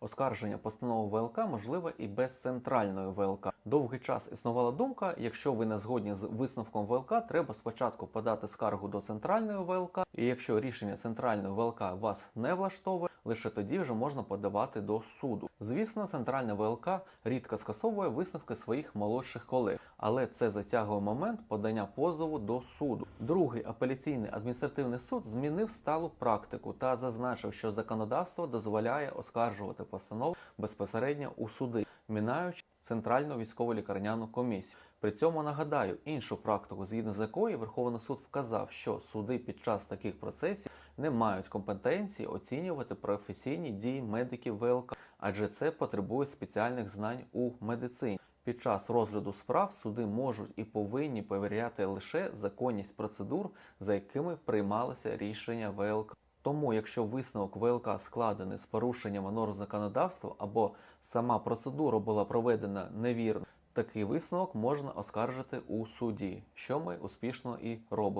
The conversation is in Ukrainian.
Оскарження постанови ВЛК можливе і без центральної ВЛК. Довгий час існувала думка, якщо ви не згодні з висновком ВЛК, треба спочатку подати скаргу до центральної ВЛК, і якщо рішення центральної ВЛК вас не влаштовує, лише тоді вже можна подавати до суду. Звісно, центральна ВЛК рідко скасовує висновки своїх молодших колег, але це затягує момент подання позову до суду. Другий апеляційний адміністративний суд змінив сталу практику та зазначив, що законодавство дозволяє оскаржувати постанову безпосередньо у суди, мінаючи центральну військово-лікарняну комісію. При цьому нагадаю іншу практику, згідно з якою Верховний суд вказав, що суди під час таких процесів не мають компетенції оцінювати професійні дії медиків ВЛК, адже це потребує спеціальних знань у медицині. Під час розгляду справ суди можуть і повинні перевіряти лише законність процедур, за якими приймалося рішення ВЛК. Тому, якщо висновок ВЛК складений з порушенням норм законодавства або сама процедура була проведена невірно, такий висновок можна оскаржити у суді, що ми успішно і робимо.